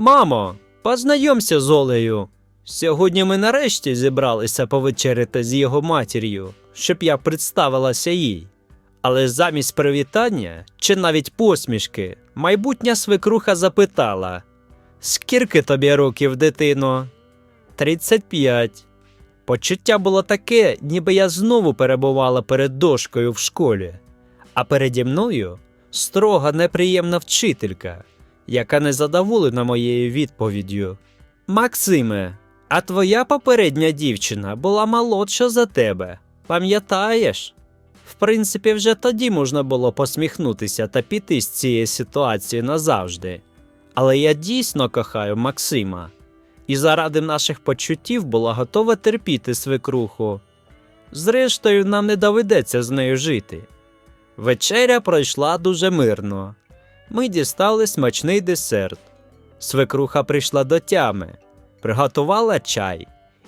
Мамо, познайомся з Олею. Сьогодні ми нарешті зібралися повечеряти з його матір'ю, щоб я представилася їй. Але замість привітання чи навіть посмішки, майбутня свекруха запитала: Скільки тобі років, дитино? 35. Почуття було таке, ніби я знову перебувала перед дошкою в школі, а переді мною строга неприємна вчителька, яка не задоволена моєю відповіддю. Максиме, а твоя попередня дівчина була молодша за тебе, пам'ятаєш? В принципі, вже тоді можна було посміхнутися та піти з цієї ситуації назавжди. Але я дійсно кохаю Максима, і заради наших почуттів була готова терпіти свекруху. Зрештою, нам не доведеться з нею жити. Вечеря пройшла дуже мирно. Ми дістали смачний десерт. Свекруха прийшла до тями, приготувала чай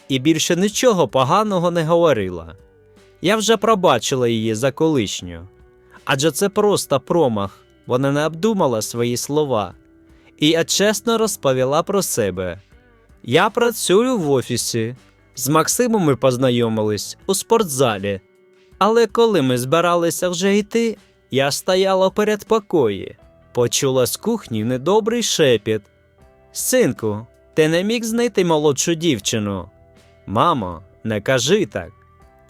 і більше нічого поганого не говорила. Я вже пробачила її за колишню. Адже це просто промах, вона не обдумала свої слова. І я чесно розповіла про себе. Я працюю в офісі. З Максимом ми познайомились у спортзалі. Але коли ми збиралися вже йти, я стояла у передпокої, почула з кухні недобрий шепіт. Синку, ти не міг знайти молодшу дівчину. Мамо, не кажи так.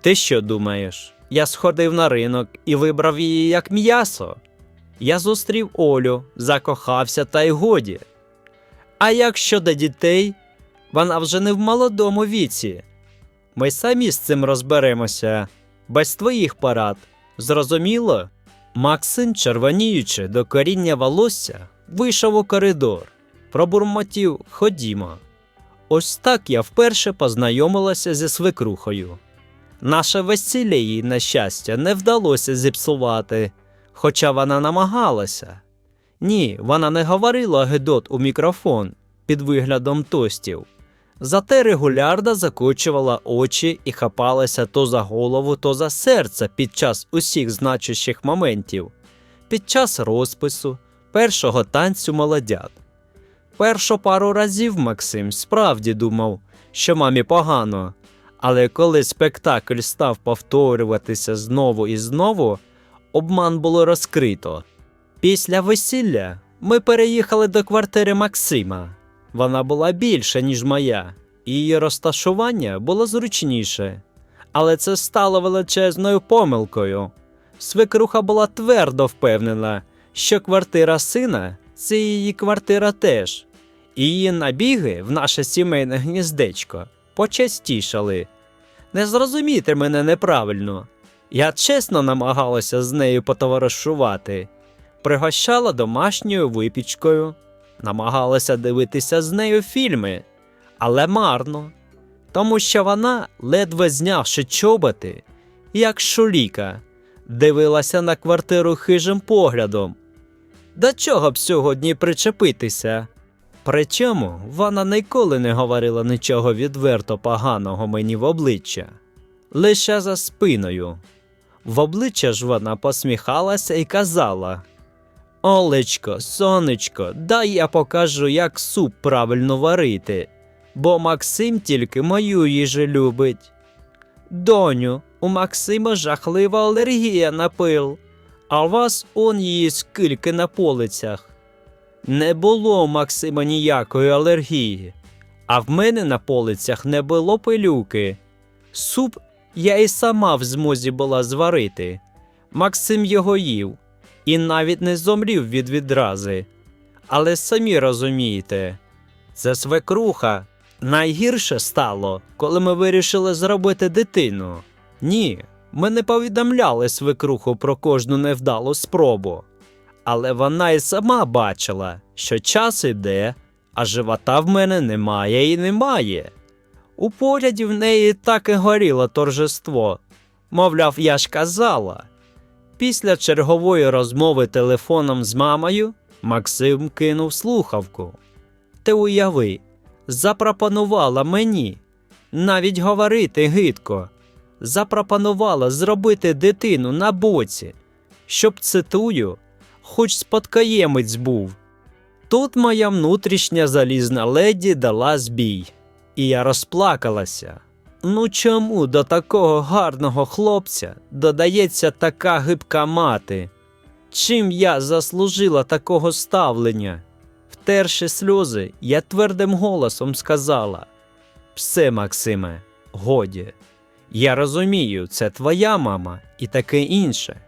Ти що думаєш? Я сходив на ринок і вибрав її як м'ясо. Я зустрів Олю, закохався та й годі. А як щодо дітей, вона вже не в молодому віці. Ми самі з цим розберемося, без твоїх парад. Зрозуміло? Максим, червоніючи до коріння волосся, вийшов у коридор, пробурмотів ходімо. Ось так я вперше познайомилася зі свекрухою. Наше весілля їй, на щастя, не вдалося зіпсувати, хоча вона намагалася. Ні, вона не говорила гедот у мікрофон під виглядом тостів. Зате регулярно закочувала очі і хапалася то за голову, то за серце під час усіх значущих моментів, під час розпису, першого танцю молодят. Першу пару разів Максим справді думав, що мамі погано, але коли спектакль став повторюватися знову і знову, обман було розкрито. Після весілля ми переїхали до квартири Максима. Вона була більша, ніж моя, і її розташування було зручніше. Але це стало величезною помилкою. Свекруха була твердо впевнена, що квартира сина це її квартира теж, і її набіги в наше сімейне гніздечко почастішали. Не зрозумійте мене неправильно. Я чесно намагалася з нею потоваришувати, пригощала домашньою випічкою, намагалася дивитися з нею фільми, але марно, тому що вона, ледве знявши чоботи, як шуліка, дивилася на квартиру хижим поглядом. До чого б сьогодні причепитися? Причому вона ніколи не говорила нічого відверто поганого мені в обличчя, лише за спиною. В обличчя ж вона посміхалася і казала: Олечко, сонечко, дай я покажу, як суп правильно варити, бо Максим тільки мою їжу любить. Доню, у Максима жахлива алергія на пил, а у вас он її скільки на полицях. Не було у Максима ніякої алергії, а в мене на полицях не було пилюки. Суп я і сама в змозі була зварити. Максим його їв і навіть не зомрів від відрази. Але самі розумієте, це свекруха. Найгірше стало, коли ми вирішили зробити дитину. Ні, ми не повідомляли свекруху про кожну невдалу спробу. Але вона і сама бачила, що час іде, а живота в мене немає і немає. У погляді в неї так і горіло торжество. Мовляв, я ж казала. Після чергової розмови телефоном з мамою Максим кинув слухавку. Ти уяви, запропонувала мені навіть говорити гидко, запропонувала зробити дитину на боці, щоб цитую, хоч спадкоємець був. Тут моя внутрішня залізна леді дала збій, і я розплакалася. Ну чому до такого гарного хлопця додається така гибка мати? Чим я заслужила такого ставлення? Втерши сльози, я твердим голосом сказала: Все, Максиме, годі. Я розумію, це твоя мама і таке інше.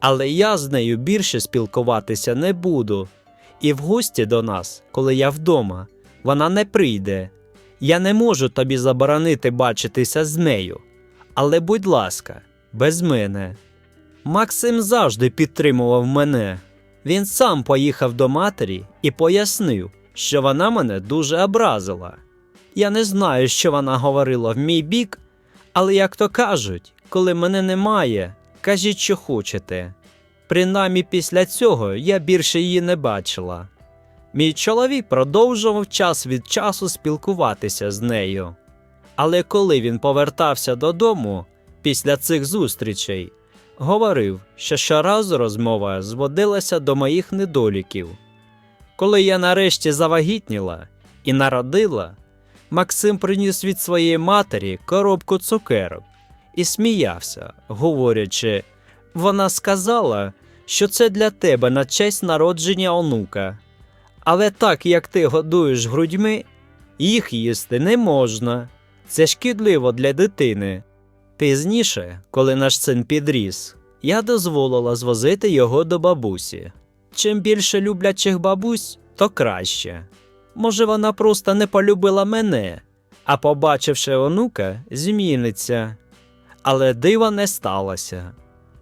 Але я з нею більше спілкуватися не буду. І в гості до нас, коли я вдома, вона не прийде. Я не можу тобі заборонити бачитися з нею. Але, будь ласка, без мене. Максим завжди підтримував мене. Він сам поїхав до матері і пояснив, що вона мене дуже образила. Я не знаю, що вона говорила в мій бік, але як то кажуть, коли мене немає, кажіть, що хочете. Принаймні після цього я більше її не бачила. Мій чоловік продовжував час від часу спілкуватися з нею. Але коли він повертався додому після цих зустрічей, говорив, що щоразу розмова зводилася до моїх недоліків. Коли я нарешті завагітніла і народила, Максим приніс від своєї матері коробку цукерок і сміявся, говорячи, вона сказала, що це для тебе на честь народження онука. Але так як ти годуєш грудьми, їх їсти не можна. Це шкідливо для дитини. Пізніше, коли наш син підріс, я дозволила звозити його до бабусі. Чим більше люблячих бабусь, то краще. Може, вона просто не полюбила мене, а побачивши онука, зміниться. Але дива не сталося.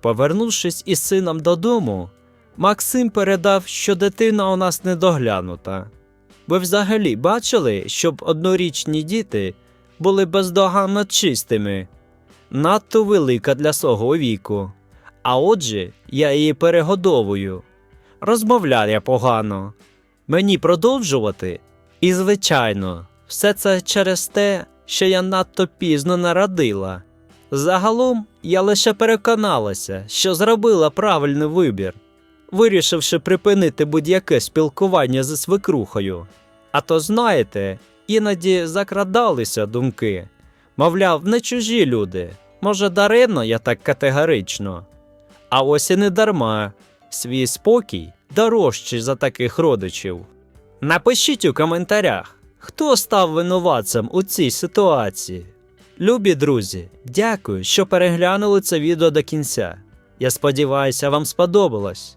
Повернувшись із сином додому, Максим передав, що дитина у нас недоглянута. Ви взагалі бачили, щоб однорічні діти були бездоганно чистими, надто велика для свого віку. А отже, я її перегодовую. Розмовляє погано. Мені продовжувати? І, звичайно, все це через те, що я надто пізно народила. Загалом я лише переконалася, що зробила правильний вибір, вирішивши припинити будь-яке спілкування зі свекрухою. А то, знаєте, іноді закрадалися думки. Мовляв, не чужі люди. Може, даремно я так категорично. А ось і не дарма. Свій спокій дорожчий за таких родичів. Напишіть у коментарях, хто став винуватцем у цій ситуації. Любі друзі, дякую, що переглянули це відео до кінця. Я сподіваюся, вам сподобалось.